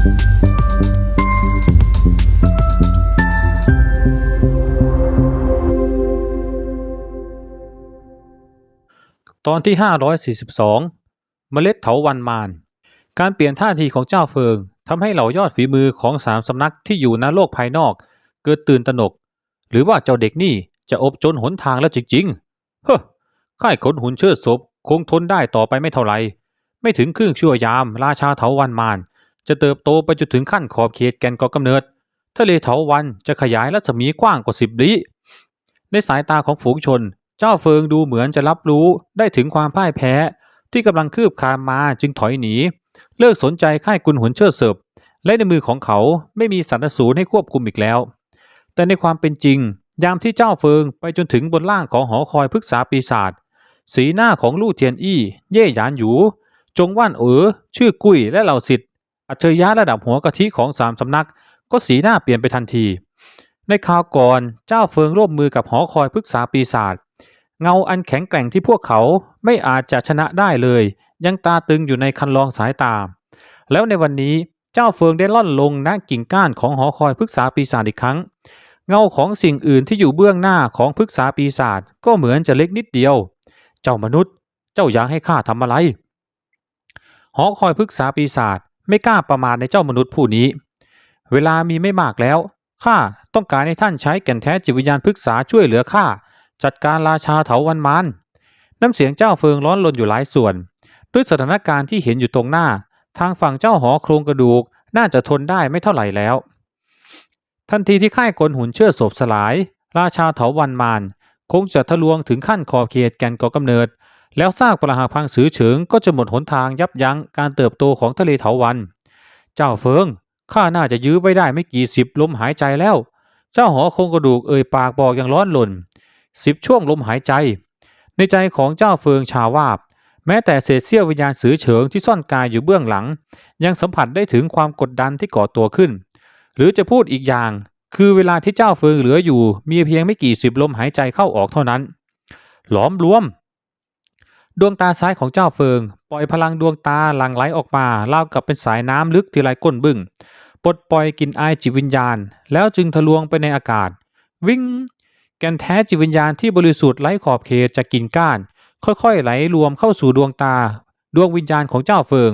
ตอนที่ 542 เมล็ดเถาวันมาน การเปลี่ยนท่าทีของเจ้าเฟิงทำให้เหล่ายอดฝีมือของสามสำนักที่อยู่ณโลกภายนอก เกิดตื่นตระหนก หรือว่าเจ้าเด็กนี่จะอบจนหนทางแล้วจริงๆ เฮ้อค่ายขนหุ่นเชิดศพคงทนได้ต่อไปไม่เท่าไหร่ไม่ถึงครึ่งชั่วยามราชาเถาวันมาน จะเติบโตไปจนถึงขั้นขอบเขตแกนก่อกำเนิด ทะเลเถาวันจะขยายรัศมีกว้างกว่าสิบลี้ในสายตาของฝูงชน เจ้าเฟิงดูเหมือนจะรับรู้ได้ถึงความพ่ายแพ้ ที่กำลังคืบคลานมาจึงถอยหนี เลิกสนใจค่ายกุนหุนเชิดเสิบและในมือของเขาไม่มีสันสูรให้ควบคุมอีกแล้ว แต่ในความเป็นจริง ยามที่เจ้าเฟิงไปจนถึงบนล่างของหอคอยพฤกษาปีศาจสีหน้าของลู่เทียนอี้ เย่หยานหยู จงว่านเอ๋อชื่อกุ้ยและเหล่าสิทธิ อัจฉริยะระดับหัวกะทิของสามสำนัก ก็สีหน้าเปลี่ยนไปทันที ในคราวก่อนเจ้าเฟิงร่วมมือกับหอคอยพฤกษาปีศาจเงาอันแข็งแกร่งที่พวกเขาไม่อาจจะชนะได้เลย ยังตาตึงอยู่ในคันลองสายตา แล้วในวันนี้เจ้าเฟิงได้ล่อนลงณกิ่งก้านของหอคอยพฤกษาปีศาจอีกครั้ง เงาของสิ่งอื่นที่อยู่เบื้องหน้าของพฤกษาปีศาจก็เหมือนจะเล็กนิดเดียว เจ้ามนุษย์ เจ้าอยากให้ข้าทำอะไร หอคอยพฤกษาปีศาจ ไม่กล้าประมาทในเจ้ามนุษย์ผู้นี้ เวลามีไม่มากแล้วข้าต้องการให้ท่านใช้แก่นแท้จิตวิญญาณพฤกษาช่วยเหลือข้าจัดการราชาเถาวันมานน้ำเสียงเจ้าเฟิงร้อนรนอยู่หลายส่วน ด้วยสถานการณ์ที่เห็นอยู่ตรงหน้า ทางฝั่งเจ้าหอโครงกระดูกน่าจะทนได้ไม่เท่าไหร่แล้ว ทันทีที่ค่ายกลหุ่นเชื่อศพสลาย ราชาเถาวันมานคงจะทะลวงถึงขั้นขอบเขตแก่นก่อกำเนิด แล้วซากปรัหักพังสือเฉิงก็จะหมดหนทางยับยั้งการเติบโตของทะเลเถาวัน เจ้าเฟิงข้าน่าจะยื้อไว้ได้ไม่กี่สิบลมหายใจแล้ว เจ้าหอโครงกระดูกเอ่ยปากบอกอย่างร้อนรนสิบช่วงลมหายใจ ในใจของเจ้าเฟิงชาวาบ แม้แต่เศษเสี้ยววิญญาณสือเฉิงที่ซ่อนกายอยู่เบื้องหลัง ยังสัมผัสได้ถึงความกดดันที่ก่อตัวขึ้น หรือจะพูดอีกอย่าง คือเวลาที่เจ้าเฟิงเหลืออยู่ มีเพียงไม่กี่สิบลมหายใจเข้าออกเท่านั้น หลอมรวม ดวงตาซ้ายของเจ้าเฟิง ปล่อยพลังดวงตาหลั่งไหลออกมารากับเป็นสายน้ำลึกที่ไหลก้นบึ้งปลดปล่อยกลิ่นอายจิตวิญญาณ แล้วจึงทะลวงไปในอากาศ วิ่ง แกนแท้จิตวิญญาณที่บริสุทธิ์ไร้ขอบเขตจากกิ่งก้าน ค่อยๆ ไหลรวมเข้าสู่ดวงตา ดวงวิญญาณของเจ้าเฟิง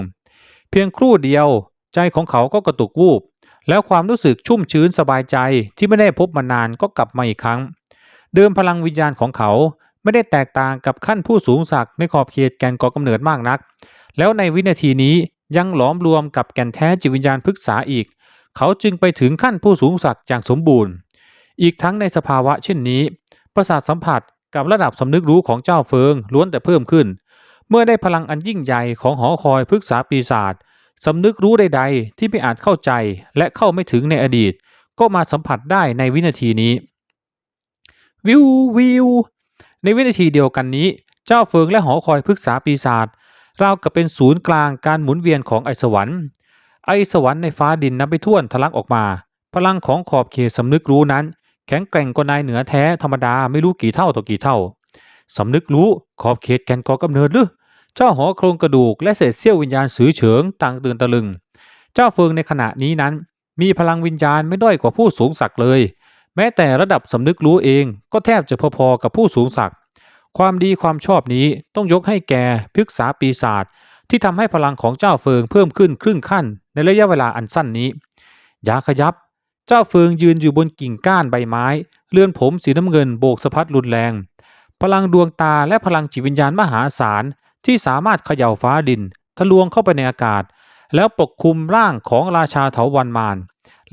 เพียงครู่เดียว ใจของเขาก็กระตุกวูบ แล้วความรู้สึกชุ่มชื้นสบายใจที่ไม่ได้พบมานานก็กลับมาอีกครั้ง เดิมพลังวิญญาณของเขา ไม่ได้แตกต่างกับขั้นผู้สูงศักดิ์ในขอบเขตแก่นก่อกำเนิดมากนัก แล้วในวินาทีนี้ยังหลอมรวมกับแก่นแท้จิตวิญญาณพฤกษาอีก เขาจึงไปถึงขั้นผู้สูงศักดิ์อย่างสมบูรณ์ อีกทั้งในสภาวะเช่นนี้ ประสาทสัมผัสกับระดับสำนึกรู้ของเจ้าเฟิงล้วนแต่เพิ่มขึ้น เมื่อได้พลังอันยิ่งใหญ่ของหอคอยพฤกษาปีศาจสำนึกรู้ใด ๆ ที่ไม่อาจเข้าใจและเข้าไม่ถึงในอดีต ก็มาสัมผัสได้ในวินาทีนี้ วิววิว ในวินาทีเดียวกันนี้ เจ้าเฟิงและหอคอยพฤกษาปีศาจราวกับเป็นศูนย์กลางการหมุนเวียนของไอสวรรค์ ไอสวรรค์ในฟ้าดินนับไปท่วนทะลักออกมา พลังของขอบเขตสำนึกรู้นั้น แข็งแกร่งกว่านายเหนือแท้ธรรมดาไม่รู้กี่เท่าต่อกี่เท่าสำนึกรู้ขอบเขตแกนก่อกำเนิดหรือเจ้าหอโครงกระดูกและเศษเสี้ยววิญญาณสือเฉิงต่างตื่นตะลึง เจ้าเฟิงในขณะนี้นั้น มีพลังวิญญาณไม่ด้อยกว่าผู้สูงศักดิ์เลย แม้แต่ระดับสำนึกรู้เองก็แทบจะพอๆกับผู้สูงศักดิ์ความดีความชอบนี้ต้องยกให้แก่พฤกษาปีศาจที่ทำให้พลังของเจ้าเฟิงเพิ่มขึ้นครึ่งขั้นในระยะเวลาอันสั้นนี้ยาขยับ เจ้าเฟิงยืนอยู่บนกิ่งก้านใบไม้ เลื่อนผมสีน้ำเงินโบกสะพัดรุนแรง พลังดวงตาและพลังจิตวิญญาณมหาศาลที่สามารถเขย่าฟ้าดิน ทะลวงเข้าไปในอากาศ แล้วปกคลุมร่างของราชาเถาวันมาน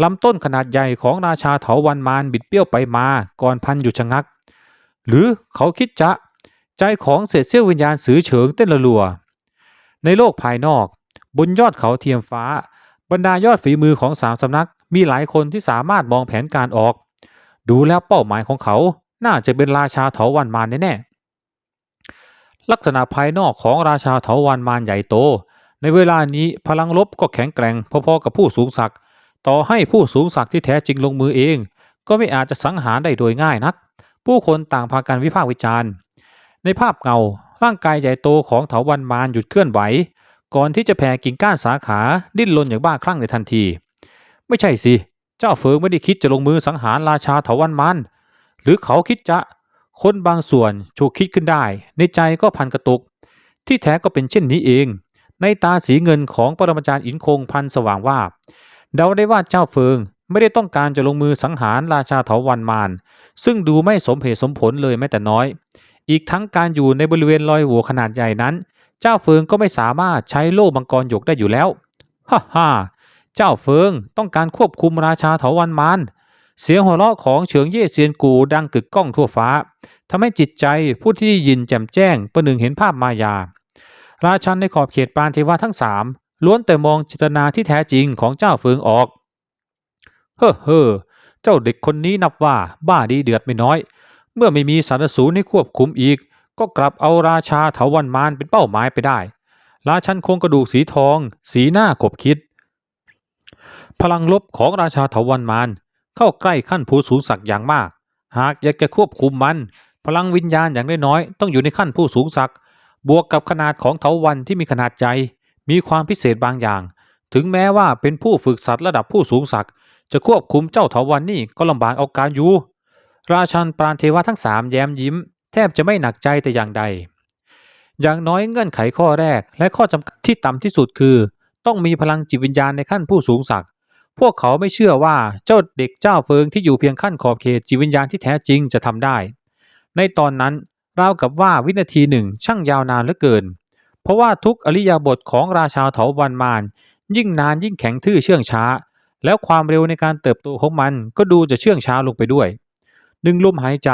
ลำต้นขนาดใหญ่ของราชาเถาวันมานบิดเบี้ยวไปมาก่อนพันอยู่ชะงัก หรือเขาคิดจะ ใจของเศษเสี้ยววิญญาณสือเฉิงเต้นระลัว ในโลกภายนอก บนยอดเขาเทียมฟ้า บรรดายอดฝีมือของสามสำนัก มีหลายคนที่สามารถมองแผนการออก ดูแล้วเป้าหมายของเขาน่าจะเป็นราชาเถาวันมานแน่ๆลักษณะภายนอกของราชาเถาวันมานใหญ่โต ในเวลานี้พลังลบก็แข็งแกร่งพอๆกับผู้สูงศักดิ ต่อให้ผู้สูงศักดิ์ที่แท้จริงลงมือเอง ก็ไม่อาจจะสังหารได้โดยง่ายนัก ผู้คนต่างพากันวิพากษ์วิจารณ์ ในภาพเงาร่างกายใหญ่โตของเถาวันมารหยุดเคลื่อนไหว ก่อนที่จะแผ่กิ่งก้านสาขาดิ้นรนอย่างบ้าคลั่งในทันที ไม่ใช่สิ เจ้าเฟิงไม่ได้คิดจะลงมือสังหารราชาเถาวันมันหรือเขาคิดจะคนบางส่วนถูคิดขึ้นได้ ในใจก็พันกระตุก ที่แท้ก็เป็นเช่นนี้เอง ในตาสีเงินของปรมาจารย์อินคงพันสว่างว่า เดาได้ว่าเจ้าเฟิงไม่ได้ต้องการจะลงมือสังหารราชาเถาวันมานซึ่งดูไม่สมเหตุสมผลเลยแม้แต่น้อย อีกทั้งการอยู่ในบริเวณลอยหัวขนาดใหญ่นั้น เจ้าเฟิงก็ไม่สามารถใช้โล่มังกรหยกได้อยู่แล้วฮ่าฮ่าเจ้าเฟิงต้องการควบคุมราชาเถาวันมานเสียงหัวเราะของเฉิงเย่เซียนกูดังกึกก้องทั่วฟ้าทำให้จิตใจผู้ที่ได้ยินแจ่มแจ้งประหนึ่งเห็นภาพมายา ราชันในขอบเขตปาณเทวะทั้งสาม ล้วนแต่มองจิตนาที่แท้จริงของเจ้าเฟิงออก เฮ้อเฮ้อเจ้าเด็กคนนี้นับว่าบ้าดีเดือดไม่น้อย เมื่อไม่มีสารสูรให้ควบคุมอีก ก็กลับเอาราชาเถาวันมานเป็นเป้าหมายไปได้ ราชันโครงกระดูกสีทอง สีหน้าขบคิด พลังลบของราชาเถาวันมานเข้าใกล้ขั้นผู้สูงศักดิ์อย่างมาก หากอยากจะควบคุมมัน พลังวิญญาณอย่างน้อยๆต้องอยู่ในขั้นผู้สูงศักดิ์บวกกับขนาดของเถาวันที่มีขนาดใหญ่ มีความพิเศษบางอย่าง ถึงแม้ว่าเป็นผู้ฝึกสัตว์ระดับผู้สูงศักดิ์จะควบคุมเจ้าเถาวันนี่ก็ลำบากเอาการอยู่ ราชันปราณเทวะทั้งสามแย้มยิ้ม แทบจะไม่หนักใจแต่อย่างใด อย่างน้อยเงื่อนไขข้อแรกและข้อจำกัดที่ต่ำที่สุดคือ ต้องมีพลังจิตวิญญาณในขั้นผู้สูงศักดิ์พวกเขาไม่เชื่อว่าเจ้าเด็กเจ้าเฟิงที่อยู่เพียงขั้นขอบเขตจิตวิญญาณที่แท้จริงจะทำได้ ในตอนนั้นราวกับว่าวินาทีหนึ่งช่างยาวนานเหลือเกิน เพราะว่าทุกอริยาบทของราชาเถาวันมานยิ่งนานยิ่งแข็งทื่อเชื่องช้า แล้วความเร็วในการเติบโตของมันก็ดูจะเชื่องช้าลงไปด้วยหนึ่งลมหายใจ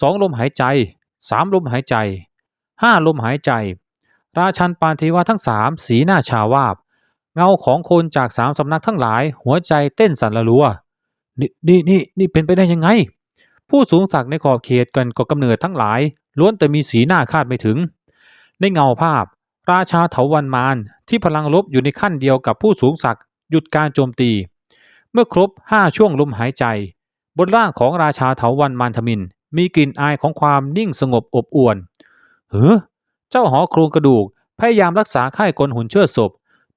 สองลมหายใจสามลมหายใจห้าลมหายใจ ราชันปานเทวะทั้งสามสีหน้าชาวาบ เงาของคนจากสามสำนักทั้งหลาย หัวใจเต้นสั่นละรัวนี่นี่นี่นี่เป็นไปได้ยังไง ผู้สูงศักดิ์ในขอบเขตกันก่อกำเนิดทั้งหลาย ล้วนแต่มีสีหน้าคาดไม่ถึง ในเงาภาพ ราชาเถาวันมานที่พลังลบอยู่ในขั้นเดียวกับผู้สูงศักดิ์หยุดการโจมตี เมื่อครบห้าช่วงลมหายใจ บนร่างของราชาเถาวันมานทมิน มีกลิ่นอายของความนิ่งสงบอบอวลเฮ้อเจ้าหอโครงกระดูกพยายามรักษาค่ายกลหุ่นเชิดศพ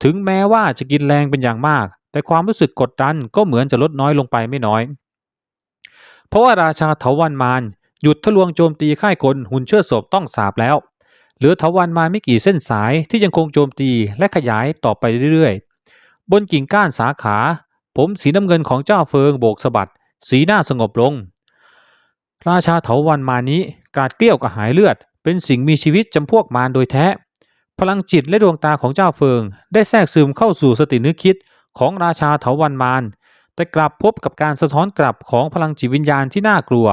ถึงแม้ว่าจะกินแรงเป็นอย่างมาก แต่ความรู้สึกกดดันก็เหมือนจะลดน้อยลงไปไม่น้อย เพราะว่าราชาเถาวันมานหยุดทะลวงโจมตีค่ายกลหุ่นเชิดศพต้องสาบแล้ว เหลือเถาวันมานไม่กี่เส้นสายที่ยังคงโจมตีและขยายต่อไปเรื่อยๆ บนกิ่งก้านสาขา ผมสีน้ำเงินของเจ้าเฟิงโบกสะบัด สีหน้าสงบลง ราชาเถาวันมานี้กาดเกลี้ยวกระหายเลือด เป็นสิ่งมีชีวิตจำพวกมารโดยแท้ พลังจิตและดวงตาของเจ้าเฟิง ได้แทรกซึมเข้าสู่สตินึกคิดของราชาเถาวันมารแต่กลับพบกับการสะท้อนกลับของพลังจิตวิญญาณที่น่ากลัว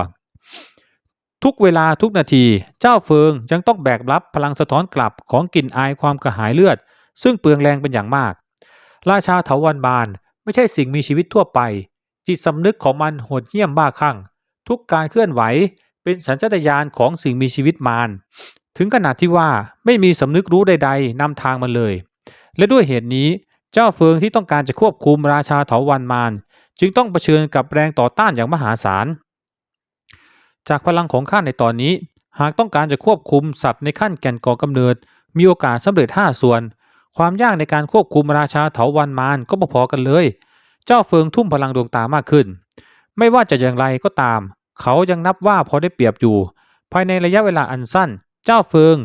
ทุกเวลาทุกนาที เจ้าเฟิงยังต้องแบกรับพลังสะท้อนกลับของกลิ่นอายความกระหายเลือด ซึ่งเปลืองแรงเป็นอย่างมาก ราชาเถาวันบานไม่ใช่สิ่งมีชีวิตทั่วไป จิตสำนึกของมันโหดเหี้ยมบ้าคลั่ง ทุกการเคลื่อนไหวเป็นสัญชาตญาณของสิ่งมีชีวิตมารถึงขนาดที่ว่าไม่มีสำนึกรู้ใด ๆนำทางมันเลย และด้วยเหตุนี้เจ้าเฟิงที่ต้องการจะควบคุมราชาเถาวันมารจึงต้องเผชิญกับแรงต่อต้านอย่างมหาศาล จากพลังของข้าในตอนนี้ หากต้องการจะควบคุมสัตว์ในขั้นแก่นก่อกำเนิด มีโอกาสสำเร็จ 5 ส่วน ความยากในการควบคุมราชาเถาวันมารก็พอๆกันเลย เจ้าเฟิงทุ่มพลังดวงตามากขึ้น ไม่ว่าจะอย่างไรก็ตาม เขายังนับว่าพอได้เปรียบอยู่ ภายในระยะเวลาอันสั้น เจ้าเฟิง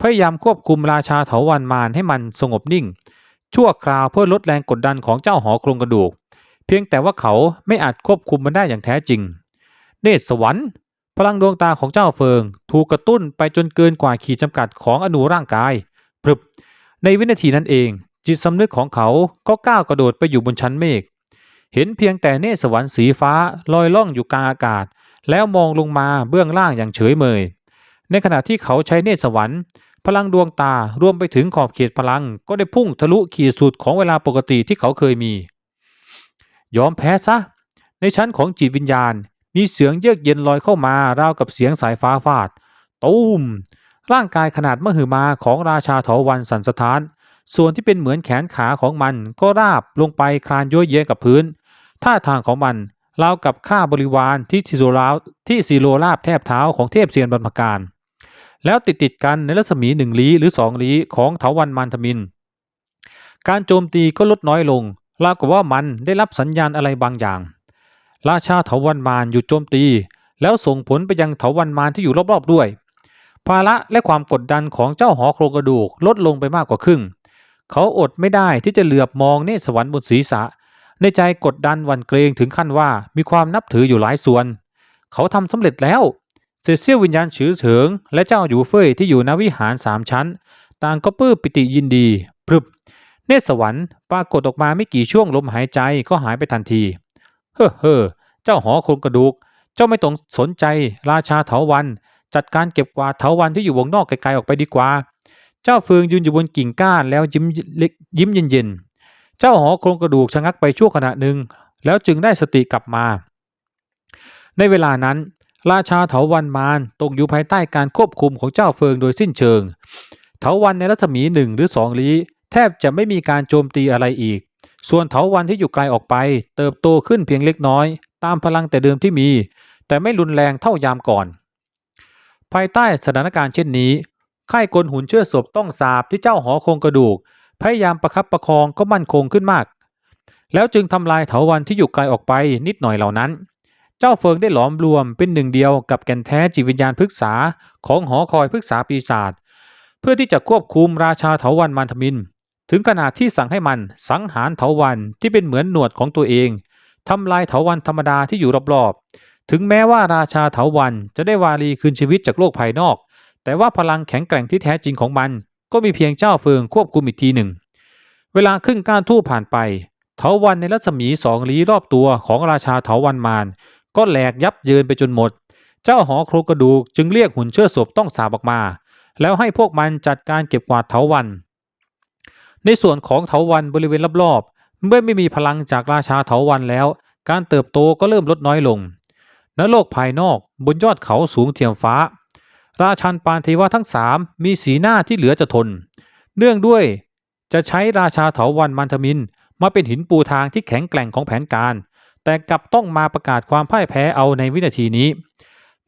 พยายามควบคุมราชาเถาวันมารให้มันสงบนิ่ง ชั่วคราวเพื่อลดแรงกดดันของเจ้าหอโครงกระดูก เพียงแต่ว่าเขาไม่อาจควบคุมมันได้อย่างแท้จริง เนตรสวรรค์ พลังดวงตาของเจ้าเฟิง ถูกกระตุ้นไปจนเกินกว่าขีดจำกัดของอนูร่างกายพรึบในวินาทีนั้นเอง จิตสำนึกของเขาก็ก้าวกระโดดไปอยู่บนชั้นเมฆเห็นเพียงแต่เนสวรรค์สีฟ้าลอยล่องอยู่กลางอากาศ แล้วมองลงมาเบื้องล่างอย่างเฉยเมย ในขณะที่เขาใช้เนสวรรค์ พลังดวงตารวมไปถึงขอบเขตพลังก็ได้พุ่งทะลุขีดสุดของเวลาปกติที่เขาเคยมี ยอมแพ้ซะ ในชั้นของจิตวิญญาณ มีเสียงเยือกเย็นลอยเข้ามาราวกับเสียงสายฟ้าฟาด ตูม ร่างกายขนาดมหึมาของราชาเถาวันสันสะท้าน ส่วนที่เป็นเหมือนแขนขาของมันก็ราบลงไปคลานย้อยเย้ยกับพื้น ท่าทางของมันราวกับข้าบริวารที่ทิโซราที่ซีโรราบแทบเท้าของเทพเซียนบรรพการ แล้วติดติดกันในรัศมีหนึ่งลี้หรือสองลี้ของเถาวันมันทมิน การโจมตีก็ลดน้อยลงราวกับว่ามันได้รับสัญญาณอะไรบางอย่าง ราชาเถาวันมารหยุดโจมตี แล้วส่งผลไปยังเถาวันมารที่อยู่รอบๆด้วย ภาระและความกดดันของเจ้าหอโครงกระดูกลดลงไปมากกว่าครึ่ง เขาอดไม่ได้ที่จะเหลือบมองเนตรสวรรค์บนศีรษะ ในใจกดดันวันเกรงถึงขั้นว่ามีความนับถืออยู่หลายส่วน เขาทำสำเร็จแล้วเซเซียลวิญญาณฉือเฉิง และเจ้าอยู่เฟยที่อยู่ณวิหารสามชั้น ต่างก็ปื้มปิติยินดีพรึบเนตรสวรรค์ปรากฏออกมาไม่กี่ช่วงลมหายใจก็หายไปทันที เฮ้อเฮ้อเจ้าหอโครงกระดูก เจ้าไม่ต้องสนใจ ราชาเถาวัน จัดการเก็บกวาดเถาวันที่อยู่วงนอกไกลๆออกไปดีกว่า เจ้าเฟืองยืนอยู่บนกิ่งก้านแล้วยิ้มเล็กยิ้มเย็นๆ เจ้าหอโครงกระดูกชะงักไปชั่วขณะหนึ่ง แล้วจึงได้สติกลับมา ในเวลานั้น ราชาเถาวันมารตกอยู่ภายใต้การควบคุมของเจ้าเฟิงโดยสิ้นเชิง เถาวันในรัศมีหนึ่งหรือสองลี้ แทบจะไม่มีการโจมตีอะไรอีก ส่วนเถาวันที่อยู่ไกลออกไป เติบโตขึ้นเพียงเล็กน้อย ตามพลังแต่เดิมที่มี แต่ไม่รุนแรงเท่ายามก่อน ภายใต้สถานการณ์เช่นนี้ค่ายกลหุ่นเชื่อศพต้องสาบที่เจ้าหอโครงกระดูก พยายามประคับประคองก็มั่นคงขึ้นมาก แล้วจึงทำลายเถาวันที่อยู่ไกลออกไปนิดหน่อยเหล่านั้น เจ้าเฟิงได้หลอมรวมเป็นหนึ่งเดียวกับแก่นแท้จิตวิญญาณพฤกษาของหอคอยพฤกษาปีศาจเพื่อที่จะควบคุมราชาเถาวันมันทมิน ถึงขนาดที่สั่งให้มันสังหารเถาวันที่เป็นเหมือนหนวดของตัวเองทำลายเถาวันธรรมดาที่อยู่รอบๆ ถึงแม้ว่าราชาเถาวันจะได้วารีคืนชีวิตจากโลกภายนอก แต่ว่าพลังแข็งแกร่งที่แท้จริงของมัน ก็มีเพียงเจ้าเฟิงควบคุมอีกทีหนึ่ง เวลาครึ่งก้านทู่ผ่านไปเถาวันในรัศมีสองลี้รอบตัวของราชาเถาวันมารก็แหลกยับเยินไปจนหมด เจ้าหอโครกระดูกจึงเรียกหุ่นเชิดศพต้องสาบออกมา แล้วให้พวกมันจัดการเก็บกวาดเถาวัน ในส่วนของเถาวันบริเวณรอบๆ เมื่อไม่มีพลังจากราชาเถาวันแล้ว การเติบโตก็เริ่มลดน้อยลงณโลกภายนอกบนยอดเขาสูงเทียมฟ้า ราชันปานเทวะทั้งสามมีสีหน้าที่เหลือจะทน เนื่องด้วยจะใช้ราชาเถาวันมันทมิน มาเป็นหินปูทางที่แข็งแกร่งของแผนการ แต่กลับต้องมาประกาศความพ่ายแพ้เอาในวินาทีนี้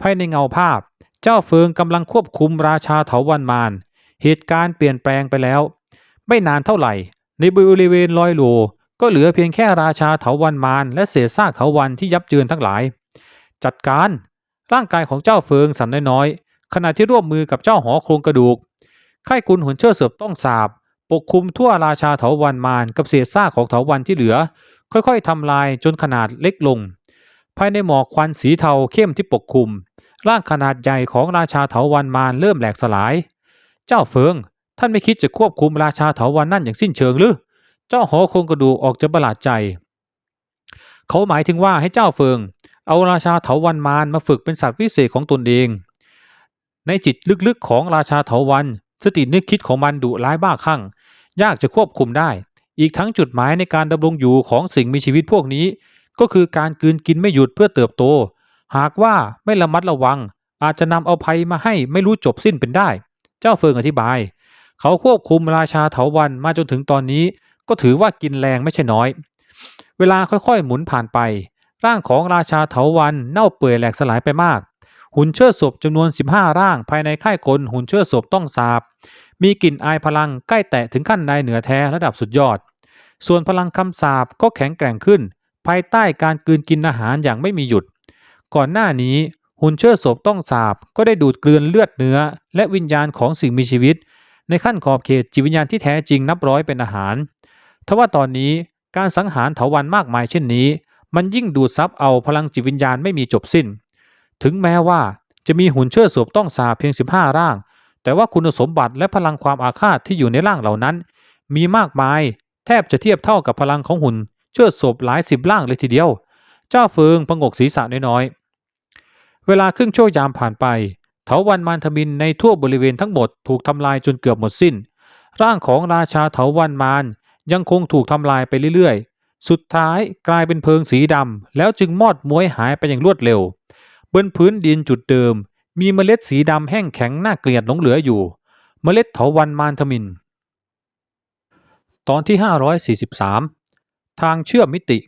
ภายในเงาภาพ เจ้าเฟิงกำลังควบคุมราชาเถาวันมารเหตุการณ์เปลี่ยนแปลงไปแล้ว ไม่นานเท่าไหร่ ในบริเวณลอยโลก็เหลือเพียงแค่ราชาเถาวันมารและเศษซากเถาวันที่ยับเยินทั้งหลาย จัดการร่างกายของเจ้าเฟิงสั่นน้อยๆขณะที่ร่วมมือกับเจ้าหอโครงกระดูกค่ายกุนหุนเชิดเสือบต้องสาบ ปกคลุมทั่วราชาเถาวันมารกับเศษซากของเถาวันที่เหลือ ค่อยๆทำลายจนขนาดเล็กลง ภายในหมอกควันสีเทาเข้มที่ปกคลุม ร่างขนาดใหญ่ของราชาเถาวันมารเริ่มแหลกสลาย เจ้าเฟิง ท่านไม่คิดจะควบคุมราชาเถาวันนั่นอย่างสิ้นเชิงหรือ เจ้าหอคงกระดูกออกจะประหลาดใจ เขาหมายถึงว่าให้เจ้าเฟิง เอาราชาเถาวันมารมาฝึกเป็นสัตว์วิเศษของตนเอง ในจิตลึกๆของราชาเถาวัน สตินึกคิดของมันดุร้ายบ้าคลั่ง ยากจะควบคุมได้ อีกทั้งจุดหมายในการดำรงอยู่ของสิ่งมีชีวิตพวกนี้ ก็คือการกืนกินไม่หยุดเพื่อเติบโต หากว่าไม่ระมัดระวัง อาจจะนำเอาภัยมาให้ไม่รู้จบสิ้นเป็นได้ เจ้าเฟิงอธิบาย เขาควบคุมราชาเถาวันมาจนถึงตอนนี้ ก็ถือว่ากินแรงไม่ใช่น้อย เวลาค่อยๆหมุนผ่านไป ร่างของราชาเถาวันเน่าเปื่อยแหลกสลายไปมาก หุ่นเชิดศพจำนวน 15 ร่างภายในค่ายกลหุ่นเชิดศพต้องสาบ มีกลิ่นอายพลังใกล้แตะถึงขั้นในเหนือแท้ระดับสุดยอด ส่วนพลังคำสาบก็แข็งแกร่งขึ้น ภายใต้การกืนกินอาหารอย่างไม่มีหยุด ก่อนหน้านี้หุ่นเชิดศพต้องสาบก็ได้ดูดกลืนเลือดเนื้อ และวิญญาณของสิ่งมีชีวิต ในขั้นขอบเขตจิตวิญญาณที่แท้จริงนับร้อยเป็นอาหาร ทว่าตอนนี้การสังหารเถาวันมากมายเช่นนี้ มันยิ่งดูดซับเอาพลังจิตวิญญาณไม่มีจบสิ้น ถึงแม้ว่าจะมีหุ่นเชิดศพต้องสาเพียง 15 ร่าง แต่ว่าคุณสมบัติและพลังความอาฆาตที่อยู่ในร่างเหล่านั้น มีมากมาย แทบจะเทียบเท่ากับพลังของหุ่นเชิดศพหลายสิบร่างเลยทีเดียว เจ้าเฟิงประงกศีรษะน้อยๆ เวลาครึ่งชั่วยามผ่านไป เถาวันมารทมินในทั่วบริเวณทั้งหมดถูกทำลายจนเกือบหมดสิ้น ร่างของราชาเถาวันมารยังคงถูกทำลายไปเรื่อยๆ สุดท้ายกลายเป็นเพลิงสีดำแล้วจึงมอดม้วยหายไปอย่างรวดเร็ว บนพื้นดินจุดเดิม มีเมล็ดสีดำแห้งแข็งน่าเกลียดหลงเหลืออยู่ เมล็ดเถาวันมารทมิน ตอนที่ 543 ทางเชื่อมมิติ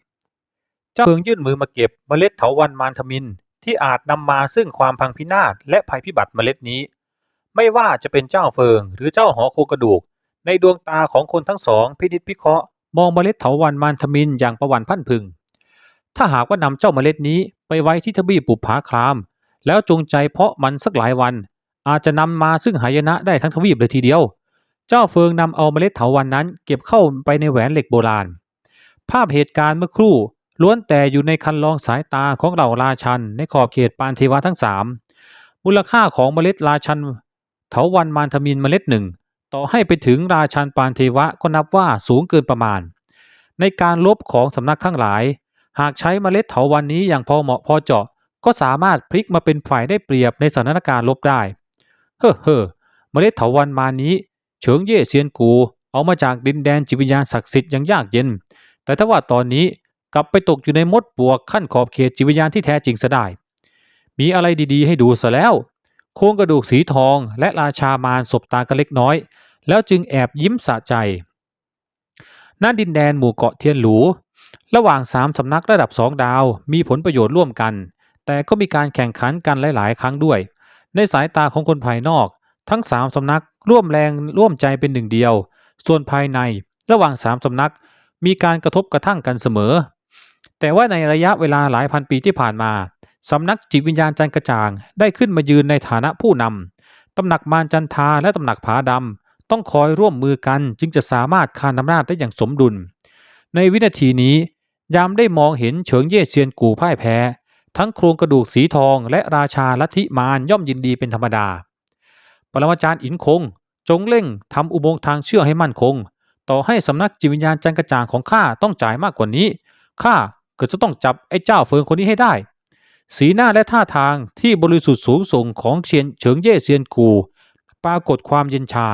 เจ้าเพิงยื่นมือมาเก็บเมล็ดเถาวันมารทมิน ที่อาจนำมาซึ่งความพังพินาศและภัยพิบัติเมล็ดนี้ ไม่ว่าจะเป็นเจ้าเฟิง หรือเจ้าหอโคกระดูก ในดวงตาของคนทั้งสองพินิจพิเคราะห์มองเมล็ดเถาวันมานทมินอย่างประวันพันพึง ถ้าหากว่านำเจ้าเมล็ดนี้ไปไว้ที่ทบีปปุบผาคราม แล้วจงใจเพาะมันสักหลายวัน อาจจะนำมาซึ่งหายนะได้ทั้งทวีปเลยทีเดียว เจ้าเฟิงนำเอาเมล็ดเถาวันนั้น เก็บเข้าไปในแหวนเหล็กโบราณ ภาพเหตุการณ์เมื่อครู่ ล้วนแต่อยู่ในคันลองสายตาของเหล่าราชันในขอบเขตปานเทวะทั้งสามมูลค่าของเมล็ดราชันเถาวันมานทมินเมล็ดหนึ่งต่อให้ไปถึงราชันปานเทวะก็นับว่าสูงเกินประมาณ ในการลบของสำนักทั้งหลาย หากใช้เมล็ดเถาวันนี้อย่างพอเหมาะพอเจาะ ก็สามารถพลิกมาเป็นฝ่ายได้เปรียบในสถานการณ์ลบได้ เฮ้อเฮ้อเมล็ดเถาวันมานี้ เฉิงเย่เซียนกู เอามาจากดินแดนจิวิญญาณศักดิ์สิทธิ์อย่างยากเย็น แต่ถ้าว่าตอนนี้ กลับไปตกอยู่ในมดปวกขั้นขอบเขตจิตวิญญาณที่แท้จริงซะได้ มีอะไรดีๆ ให้ดูซะแล้ว โครงกระดูกสีทองและราชามารสบตากันเล็กน้อย แล้วจึงแอบยิ้มสะใจณดินแดนหมู่เกาะเทียนหลู ระหว่างสามสำนักระดับสองดาวมีผลประโยชน์ร่วมกัน แต่ก็มีการแข่งขันกันหลาย ๆ ครั้งด้วย ในสายตาของคนภายนอก ทั้งสามสำนักร่วมแรงร่วมใจเป็นหนึ่งเดียว ส่วนภายใน ระหว่างสามสำนักมีการกระทบกระทั่งกันเสมอ แต่ว่าในระยะเวลาหลายพันปีที่ผ่านมา สำนักจิตวิญญาณจันกระจ่าง ได้ขึ้นมายืนในฐานะผู้นำตำหนักมารจันทาและตำหนักผาดำต้องคอยร่วมมือกันจึงจะสามารถคานอำนาจได้อย่างสมดุล ในวินาทีนี้ ยามได้มองเห็นเฉิงเย่เซียนกูพ่ายแพ้ ทั้งโครงกระดูกสีทองและราชาลัทธิมารย่อมยินดีเป็นธรรมดา ปรมาจารย์อินคง จงเร่งทำอุโมงค์ทางเชื่อให้มั่นคง ต่อให้สำนักจิตวิญญาณจันกระจ่างของข้าต้องจ่ายมากกว่านี้ข้า ก็จะต้องจับไอ้เจ้าเฟิงคนนี้ให้ได้ สีหน้าและท่าทางที่บริสุทธิ์สูงส่งของเชียนเฉิงเย่เซียนกู ปรากฏความเย็นชา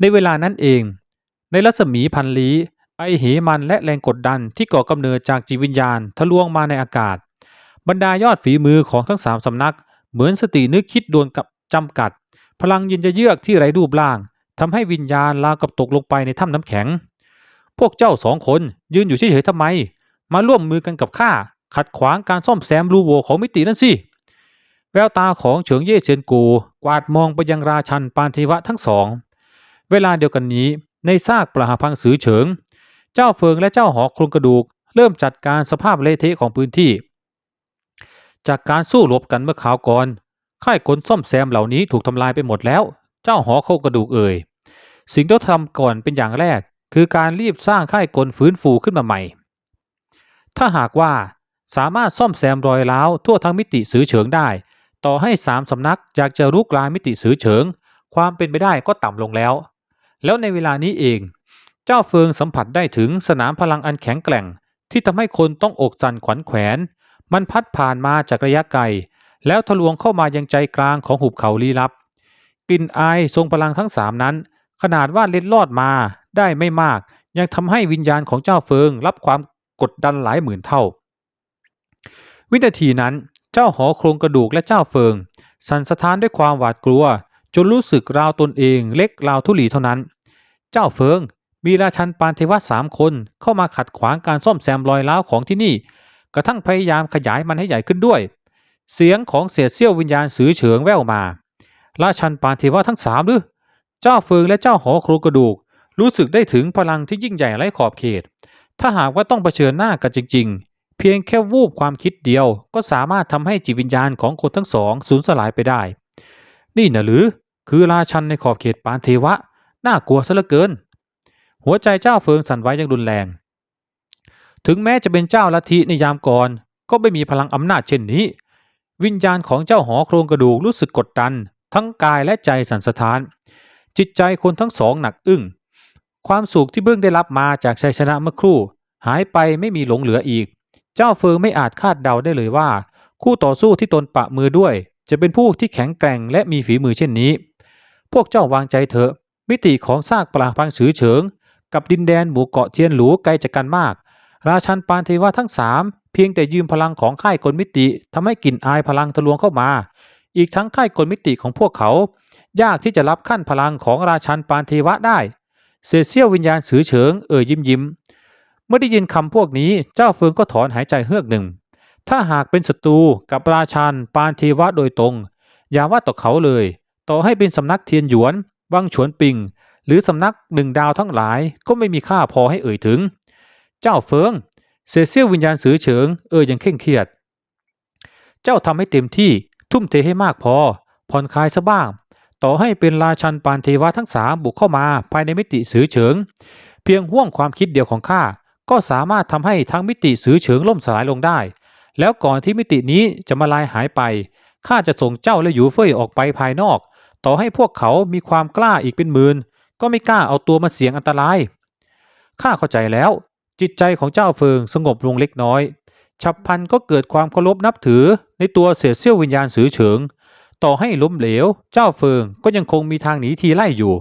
ในเวลานั้นเอง ในรัศมีพันลี้ไอเหมันและแรงกดดันที่ก่อกำเนิดจากจิตวิญญาณทะลวงมาในอากาศ บรรดายอดฝีมือของทั้งสามสำนัก เหมือนสตินึกคิดดวนกับจำกัด พลังยินจะเยือกที่ไร้รูปร่างทำให้วิญญาณลากับตกลงไปในถ้ำน้ำแข็ง พวกเจ้าสองคนยืนอยู่เฉยๆทำไม มาร่วมมือกันกับข้าขัดขวางการซ่อมแซมรูโหวของมิตินั่นสิ แววตาของเฉิงเย่เซียนกูกวาดมองไปยังราชันปานเทวะทั้งสอง เวลาเดียวกันนี้ในซากปราหาพังสือเฉิง เจ้าเฟิงและเจ้าหอโครงกระดูก เริ่มจัดการสภาพเละเทะของพื้นที่ จากการสู้รบกันเมื่อข่าวก่อนค่ายกลซ่อมแซมเหล่านี้ถูกทำลายไปหมดแล้ว เจ้าหอโครงกระดูกเอ่ยสิ่งที่ทำก่อนเป็นอย่างแรก คือการรีบสร้างค่ายกลฟื้นฟูขึ้นมาใหม่ ถ้าหากว่าสามารถซ่อมแซมรอยร้าวทั่วทั้งมิติสือเฉิงได้ ต่อให้สามสำนักอยากจะรุกรานมิติสือเฉิง ความเป็นไปได้ก็ต่ำลงแล้ว แล้วในเวลานี้เอง เจ้าเฟิงสัมผัสได้ถึงสนามพลังอันแข็งแกร่ง ที่ทำให้คนต้องอกสั่นขวัญแขวน มันพัดผ่านมาจากระยะไกล แล้วทะลวงเข้ามายังใจกลางของหุบเขาลี้ลับกลิ่นอายทรงพลังทั้งสามนั้น ขนาดว่าเล็ดลอดมาได้ไม่มาก ยังทำให้วิญญาณของเจ้าเฟิงรับความ กดดันหลายหมื่นเท่า วินาทีนั้นเจ้าหอโครงกระดูกและเจ้าเฟิง สันสะท้านด้วยความหวาดกลัว จนรู้สึกราวตนเองเล็กราวทุลีเท่านั้น เจ้าเฟิงมีราชันปานเทวะสามคนเข้ามาขัดขวางการซ่อมแซมรอยร้าวของที่นี่ กระทั่งพยายามขยายมันให้ใหญ่ขึ้นด้วย เสียงของเศษเสี้ยววิญญาณสือเฉิงแว่วมา ราชันปานเทวะทั้งสามหรือ เจ้าเฟิงและเจ้าหอโครงกระดูก รู้สึกได้ถึงพลังที่ยิ่งใหญ่ไร้ขอบเขต ถ้าหากว่าต้องเผชิญหน้ากันจริง ๆ เพียงแค่วูบความคิดเดียวก็สามารถทำให้จิตวิญญาณของคนทั้งสองสูญสลายไปได้ นี่นะหรือคือราชันในขอบเขตปานเทวะ น่ากลัวซะเหลือเกิน หัวใจเจ้าเฟิงสั่นไหวอย่างรุนแรง ถึงแม้จะเป็นเจ้าลัทธิในยามก่อนก็ไม่มีพลังอำนาจเช่นนี้ วิญญาณของเจ้าหอโครงกระดูกรู้สึกกดดัน ทั้งกายและใจสั่นสะท้าน จิตใจคนทั้งสองหนักอึ้ง ความสุขที่เบื้องได้รับมาจากชัยชนะเมื่อครู่ หายไปไม่มีหลงเหลืออีก เจ้าเฟิงไม่อาจคาดเดาได้เลยว่า คู่ต่อสู้ที่ตนปะมือด้วย จะเป็นผู้ที่แข็งแกร่งและมีฝีมือเช่นนี้ พวกเจ้าวางใจเถอะ มิติของซากปลาพังสือเฉิง กับดินแดนหมู่เกาะเทียนหลูไกลจากกันมาก ราชันปานเทวะทั้งสามเพียงแต่ยืมพลังของค่ายกลมิติทำให้กลิ่นอายพลังทะลวงเข้ามา อีกทั้งค่ายกลมิติของพวกเขา ยากที่จะรับขั้นพลังของราชันปานเทวะได้ เศษเสี้ยววิญญาณสือเฉิงเอ่ยยิ้มยิ้ม เมื่อได้ยินคำพวกนี้เจ้าเฟิงก็ถอนหายใจเฮือกหนึ่ง ถ้าหากเป็นศัตรูกับราชันปานเทวะโดยตรง อย่าว่าต่อเขาเลย ต่อให้เป็นสำนักเทียนหยวน วังฉวนปิง หรือสำนักหนึ่งดาวทั้งหลายก็ไม่มีค่าพอให้เอ่ยถึง เจ้าเฟิงเซเซียววิญญาณสือเฉิงเอ่ยอย่างเคร่งเครียด เจ้าทำให้เต็มที่ทุ่มเทให้มากพอผ่อนคลายซะบ้าง ต่อให้เป็นราชันปานเทวะทั้งสามบุกเข้ามาภายในมิติสือเฉิง เพียงห่วงความคิดเดียวของข้าก็สามารถทำให้ทั้งมิติสือเฉิงล่มสลายลงได้ แล้วก่อนที่มิตินี้จะมาลายหายไปข้าจะส่งเจ้าและหยูเฟยออกไปภายนอก ต่อให้พวกเขามีความกล้าอีกเป็นหมื่นก็ไม่กล้าเอาตัวมาเสี่ยงอันตรายข้าเข้าใจแล้ว จิตใจของเจ้าเฟิงสงบลงเล็กน้อย ฉับพันก็เกิดความเคารพนับถือในตัวเศษเสี้ยววิญญาณสือเฉิง ต่อให้ล้มเหลว เจ้าเฟิงก็ยังคงมีทางหนีทีไล่อยู่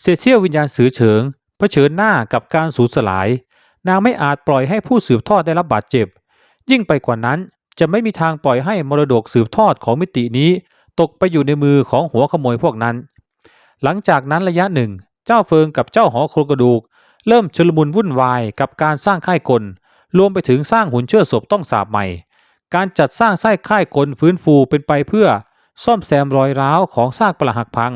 เศษเสี้ยววิญญาณสือเฉิงเผชิญหน้ากับการสูญสลาย นางไม่อาจปล่อยให้ผู้สืบทอดได้รับบาดเจ็บ ยิ่งไปกว่านั้นจะไม่มีทางปล่อยให้มรดกสืบทอดของมิตินี้ ตกไปอยู่ในมือของหัวขโมยพวกนั้น หลังจากนั้นระยะหนึ่ง เจ้าเฟิงกับเจ้าหอโครงกระดูก เริ่มชุลมุนวุ่นวายกับการสร้างค่ายกล รวมไปถึงสร้างหุ่นเชื่อศพต้องสาบใหม่ การจัดสร้างไส้ค่ายกลฟื้นฟูเป็นไปเพื่อซ่อมแซมรอยร้าวของซากปรักหักพัง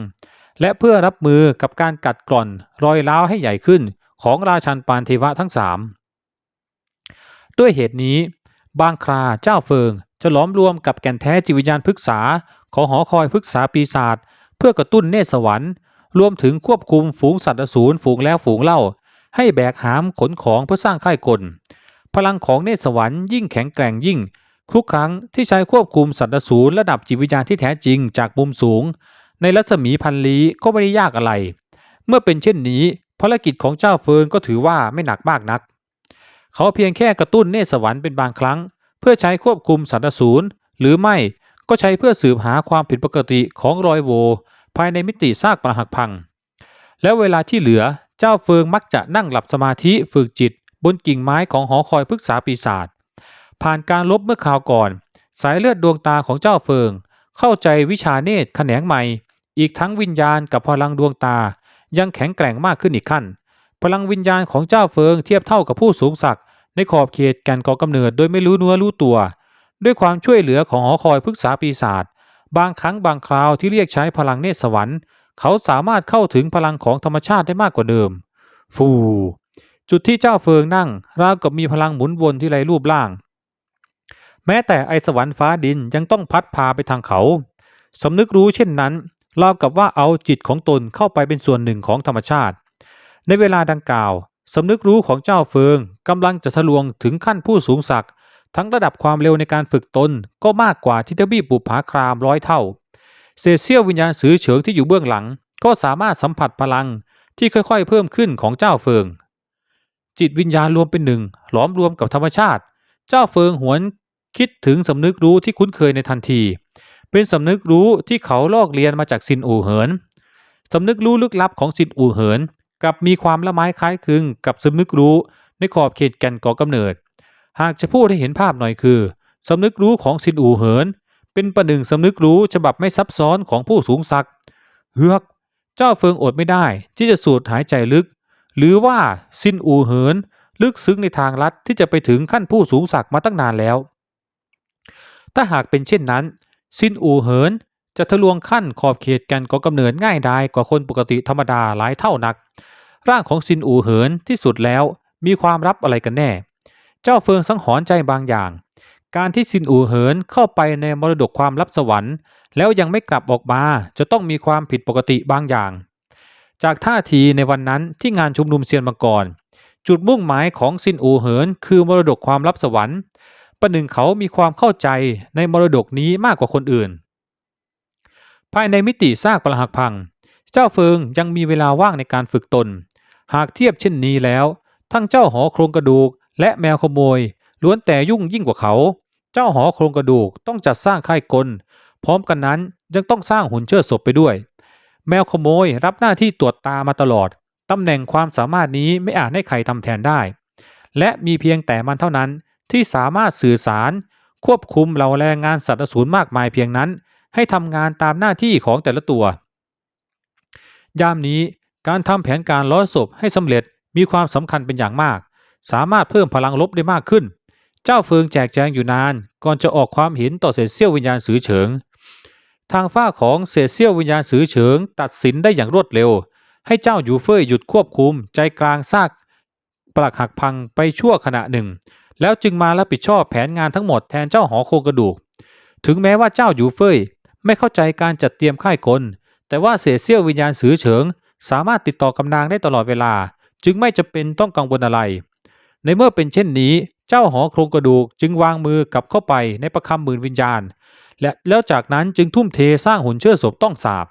และเพื่อรับมือกับการกัดกร่อนรอยร้าวให้ใหญ่ขึ้นของราชันปานเทวะทั้งสามด้วยเหตุนี้ บางคราเจ้าเฟิงจะหล้อมรวมกับแก่นแท้จิตวิญญาณพฤกษา ของหอคอยพฤกษาปีศาจเพื่อกระตุ้นเนตรสวรรค์รวมถึงควบคุมฝูงสัตว์อสูรฝูงแล้วฝูงเล่า ให้แบกหามขนของเพื่อสร้างค่ายกล พลังของเนตรสวรรค์ยิ่งแข็งแกร่งยิ่ง ทุกครั้งที่ใช้ควบคุมสัตว์สูรระดับจิตวิญญาณที่แท้จริงจากมุมสูง ในรัศมีพันลี้ก็ไม่ได้ยากอะไร เมื่อเป็นเช่นนี้ภารกิจของเจ้าเฟิงก็ถือว่าไม่หนักมากนัก เขาเพียงแค่กระตุ้นเนสวรรค์เป็นบางครั้ง เพื่อใช้ควบคุมสัตว์สูรหรือไม่ก็ใช้เพื่อสืบหาความผิดปกติของรอยโว ภายในมิติซากปรักหักพัง แล้วเวลาที่เหลือเจ้าเฟิงมักจะนั่งหลับสมาธิฝึกจิต บนกิ่งไม้ของหอคอยพฤกษาปีศาจ ผ่านการลบเมื่อคราวก่อน สายเลือดดวงตาของเจ้าเฟิง เข้าใจวิชาเนตรแขนงใหม่ อีกทั้งวิญญาณกับพลังดวงตา ยังแข็งแกร่งมากขึ้นอีกขั้น พลังวิญญาณของเจ้าเฟิงเทียบเท่ากับผู้สูงศักดิ์ในขอบเขตแก่นก่อกำเนิดโดยไม่รู้เนื้อรู้ตัว ด้วยความช่วยเหลือของหอคอยพฤกษาปีศาจบางครั้งบางคราวที่เรียกใช้พลังเนตรสวรรค์ เขาสามารถเข้าถึงพลังของธรรมชาติได้มากกว่าเดิม ฟู จุดที่เจ้าเฟิงนั่ง ราวกับมีพลังหมุนวนที่ไรรูปร่าง แม้แต่ไอสวรรค์ฟ้าดินยังต้องพัดพาไปทางเขาสำนึกรู้เช่นนั้นเรากับว่าเอาจิตของตนเข้าไปเป็นส่วนหนึ่งของธรรมชาติ ในเวลาดังกล่าวสำนึกรู้ของเจ้าเฟิงกำลังจะทะลวงถึงขั้นผู้สูงศักดิ์ทั้งระดับความเร็วในการฝึกตนก็มากกว่าที่ทบีบุปผาครามร้อยเท่า เศษเสี้ยววิญญาณสือเฉิงที่อยู่เบื้องหลัง ก็สามารถสัมผัสพลังที่ค่อยๆ เพิ่มขึ้นของเจ้าเฟิง จิตวิญญาณรวมเป็นหนึ่งหลอมรวมกับธรรมชาติ เจ้าเฟิงหวน คิดถึงสำนึกรู้ที่คุ้นเคยในทันที เป็นสำนึกรู้ที่เขาลอกเรียนมาจากซินอูเหินสำนึกรู้ลึกลับของซินอูเหินกับมีความละไม้คล้ายคลึงกับสำนึกรู้ในขอบเขตแก่นก่อกำเนิด หากจะพูดให้เห็นภาพหน่อยคือสำนึกรู้ของซินอูเหิน เป็นประหนึ่งสำนึกรู้ฉบับไม่ซับซ้อนของผู้สูงศักดิ์เฮือกเจ้าเฟิงอดไม่ได้ที่จะสูดหายใจลึก หรือว่าซินอูเหิน ลึกซึ้งในทางลัดที่จะไปถึงขั้นผู้สูงศักดิ์มาตั้งนานแล้ว ถ้าหากเป็นเช่นนั้น ซินอูเหินจะทะลวงขั้นขอบเขตกันก่อกำเนิดง่ายดายกว่าคนปกติธรรมดาหลายเท่านัก ร่างของซินอูเหินที่สุดแล้วมีความลับอะไรกันแน่ เจ้าเฟิงสังหรณ์ใจบางอย่าง การที่ซินอูเหินเข้าไปในมรดกความลับสวรรค์ แล้วยังไม่กลับออกมาจะต้องมีความผิดปกติบางอย่าง จากท่าทีในวันนั้นที่งานชุมนุมเซียนมังกรจุดมุ่งหมายของซินอูเหินคือมรดกความลับสวรรค์ ประหนึ่งเขามีความเข้าใจในมรดกนี้มากกว่าคนอื่น ภายในมิติซากปรักหักพัง เจ้าเฟิงยังมีเวลาว่างในการฝึกตน หากเทียบเช่นนี้แล้ว ทั้งเจ้าหอโครงกระดูก และแมวขโมย ล้วนแต่ยุ่งยิ่งกว่าเขา เจ้าหอโครงกระดูกต้องจัดสร้างค่ายกล พร้อมกันนั้นยังต้องสร้างหุ่นเชิดศพไปด้วย แมวขโมยรับหน้าที่ตรวจตามาตลอดตำแหน่งความสามารถนี้ไม่อาจให้ใครทำแทนได้ และมีเพียงแต่มันเท่านั้น ที่สามารถสื่อสาร ควบคุมเหล่าแรงงานสัตว์อสูรมากมายเพียงนั้น ให้ทำงานตามหน้าที่ของแต่ละตัว ยามนี้การทำแผนการร้อยศพให้สำเร็จมีความสำคัญเป็นอย่างมาก สามารถเพิ่มพลังลบได้มากขึ้น เจ้าเฟิงแจกแจงอยู่นาน ก่อนจะออกความเห็นต่อเศษเสี้ยววิญญาณสือเฉิง ทางฝ้าของเศษเสี้ยววิญญาณสือเฉิง ตัดสินได้อย่างรวดเร็ว ให้เจ้าหยูเฟ่ยหยุดควบคุมใจกลางซากปลักหักพังไปชั่วขณะหนึ่ง แล้วจึงมารับผิดชอบแผนงานทั้งหมดแทนเจ้าหอโครงกระดูก ถึงแม้ว่าเจ้าหยูเฟยไม่เข้าใจการจัดเตรียมค่ายกลแต่ว่าเศษเสี้ยววิญญาณสือเฉิง สามารถติดต่อกับนางได้ตลอดเวลา จึงไม่จำเป็นต้องกังวลอะไร ในเมื่อเป็นเช่นนี้ เจ้าหอโครงกระดูกจึงวางมือกลับเข้าไปในประคำหมื่นวิญญาณ และแล้วจากนั้นจึงทุ่มเทสร้างหุ่นเชิดศพต้องสาบ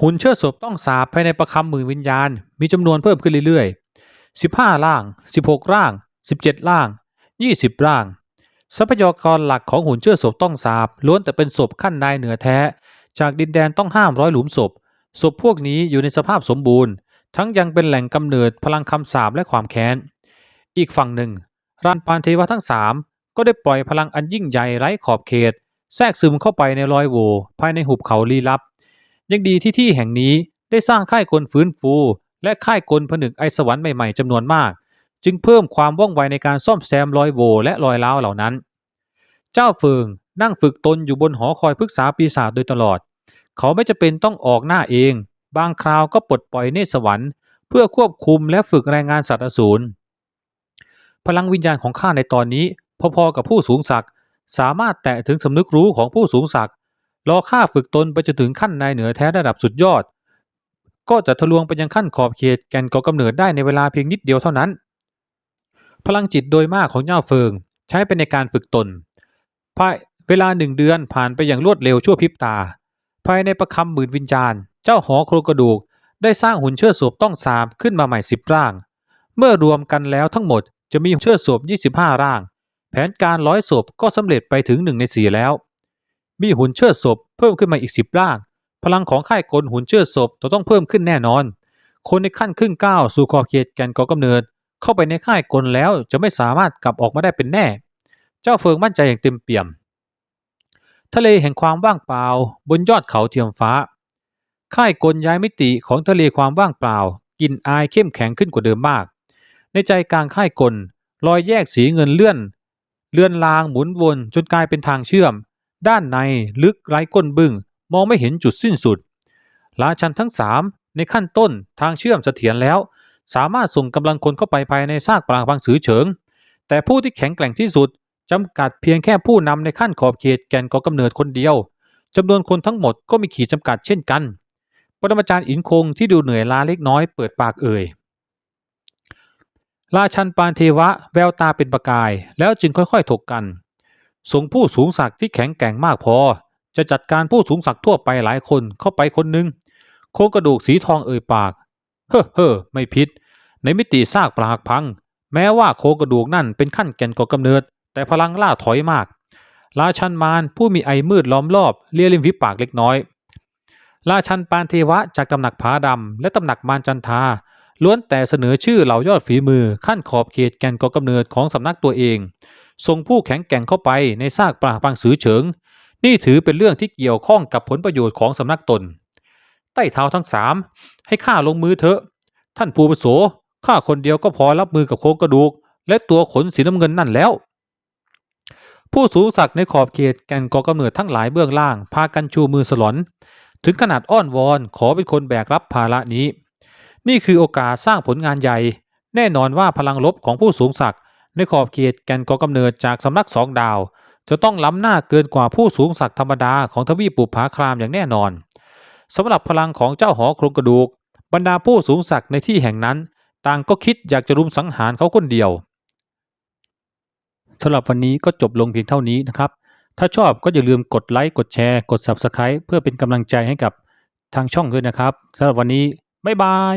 หุ่นเชิดศพต้องสาบภายในประคำหมื่นวิญญาณ มีจำนวนเพิ่มขึ้นเรื่อยๆ 15 ร่าง 16 ร่าง 17 ร่าง 20 ร่าง ทรัพยากรหลักของหุ่นเชิดศพต้องสาบล้วนแต่เป็นศพขั้นนายเหนือแท้ จากดินแดนต้องห้ามร้อยหลุมศพ ศพพวกนี้อยู่ในสภาพสมบูรณ์ ทั้งยังเป็นแหล่งกำเนิดพลังคำสาปและความแค้น อีกฝั่งหนึ่งรานปานเทวะทั้งสามก็ได้ปล่อยพลังอันยิ่งใหญ่ไร้ขอบเขต แทรกซึมเข้าไปในรอยโหวภายในหุบเขาลี้ลับ ยังดีที่ที่แห่งนี้ได้สร้างค่ายกลฟื้นฟู และค่ายกลผนึกไอสวรรค์ใหม่ๆจำนวนมาก จึงเพิ่มความว่องไวในการซ่อมแซมรอยโหวและรอยร้าวเหล่านั้น เจ้าเฟิงนั่งฝึกตนอยู่บนหอคอยปรึกษาปีศาจโดยตลอด เขาไม่จะเป็นต้องออกหน้าเอง บางคราวก็ปลดปล่อยเนสวรรค์เพื่อควบคุมและฝึกแรงงานสัตว์อสูรพลังวิญญาณของข้าในตอนนี้ พอๆกับผู้สูงศักดิ์สามารถแตะถึงสำนึกรู้ของผู้สูงศักดิ์รอข้าฝึกตนไปจนถึงขั้นนายเหนือแท้ระดับสุดยอด ก็จะทะลวงไปยังขั้นขอบเขตแก่นก่อกำเนิดได้ในเวลาเพียงนิดเดียวเท่านั้น พลังจิตโดยมากของเจ้าเฟิง ใช้ไปในการฝึกตน ภายเวลาหนึ่งเดือนผ่านไปอย่างรวดเร็วชั่วพริบตา ภายในประคำหมื่นวิญญาณ เจ้าหอโครงกระดูก ได้สร้างหุ่นเชิดศพต้องสามขึ้นมาใหม่สิบร่าง เมื่อรวมกันแล้วทั้งหมดจะมีหุ่นเชิดศพ25 ร่าง แผนการร้อยศพก็สำเร็จไปถึงหนึ่งในสี่แล้ว มีหุ่นเชิดศพเพิ่มขึ้นมาอีกสิบร่าง พลังของค่ายกลหุ่นเชิดศพจะต้องเพิ่มขึ้นแน่นอน คนในขั้นครึ่งก้าวสู่ขอบเขตแก่นก่อกำเนิด เข้าไปในค่ายกลแล้วจะไม่สามารถกลับออกมาได้เป็นแน่ เจ้าเฟิงมั่นใจอย่างเต็มเปี่ยม ทะเลแห่งความว่างเปล่าบนยอดเขาเทียมฟ้า ค่ายกลย้ายมิติของทะเลความว่างเปล่า กินอายเข้มแข็งขึ้นกว่าเดิมมาก ในใจกลางค่ายกลรอยแยกสีเงินเลื่อน เลื่อนลางหมุนวนจนกลายเป็นทางเชื่อม ด้านในลึกไร้ก้นบึง้งมองไม่เห็นจุดสิ้นสุดราชันทั้งสามในขั้นต้นทางเชื่อมเสถียรแล้ว สามารถส่งกำลังคนเข้าไปภายในซากปรางพังสือเฉิง แต่ผู้ที่แข็งแกร่งที่สุดจำกัดเพียงแค่ผู้นำในขั้นขอบเขตแก่นก่อกำเนิดคนเดียวจำนวนคนทั้งหมดก็มีขีดจำกัดเช่นกันปรมาจารย์อินคงที่ดูเหนื่อยล้าเล็กน้อยเปิดปากเอ่ยราชันปานเทวะแววตาเป็นประกาย แล้วจึงค่อยๆถกกันส่งผู้สูงศักดิ์ที่แข็งแกร่งมากพอ จะจัดการผู้สูงศักดิ์ทั่วไปหลายคนเข้าไปคนหนึ่งโครงกระดูกสีทองเอ่ยปาก เฮ้อเฮ้อไม่พิษในมิติซากปรากพัง แม้ว่าโครกระดูกนั่นเป็นขั้นแก่นก่อกำเนิด แต่พลังล่าถอยมาก ราชันมารผู้มีไอมืดล้อมรอบเลียริมฝีปากเล็กน้อย ราชันปานเทวะจากตำหนักผาดำและตำหนักมารจันทาล้วนแต่เสนอชื่อเหล่ายอดฝีมือขั้นขอบเขตแก่นก่อกำเนิดของสำนักตัวเองส่งผู้แข็งแกร่งเข้าไปในซากปราปังสือเฉิง นี่ถือเป็นเรื่องที่เกี่ยวข้องกับผลประโยชน์ของสำนักตน ต้เท้าทั้งสามให้ข้าลงมือเถอะ ท่านภูปโสข้าคนเดียวก็พอรับมือกับโครงกระดูก และตัวขนสีน้ำเงินนั่นแล้ว ผู้สูงศักดิ์ในขอบเขตแก่นกอกำเนิดทั้งหลายเบื้องล่าง พากันชูมือสลอน ถึงขนาดอ้อนวอนขอเป็นคนแบกรับภาระนี้ นี่คือโอกาสสร้างผลงานใหญ่ แน่นอนว่าพลังลบของผู้สูงศักดิ์ในขอบเขตแก่นกอกำเนิดจากสำนักสองดาว จะต้องล้ำหน้าเกินกว่าผู้สูงศักดิ์ธรรมดาของทวีปปุผาครามอย่างแน่นอน สำหรับพลังของเจ้าหอโครงกระดูก บรรดาผู้สูงศักดิ์ในที่แห่งนั้น ต่างก็คิดอยากจะรุมสังหารเขาคนเดียวสำหรับวันนี้ก็จบลงเพียงเท่านี้นะครับ ถ้าชอบก็อย่าลืมกดไลค์กดแชร์ กด Subscribe เพื่อเป็นกำลังใจให้กับทางช่องด้วยนะครับสำหรับวันนี้บ๊ายบาย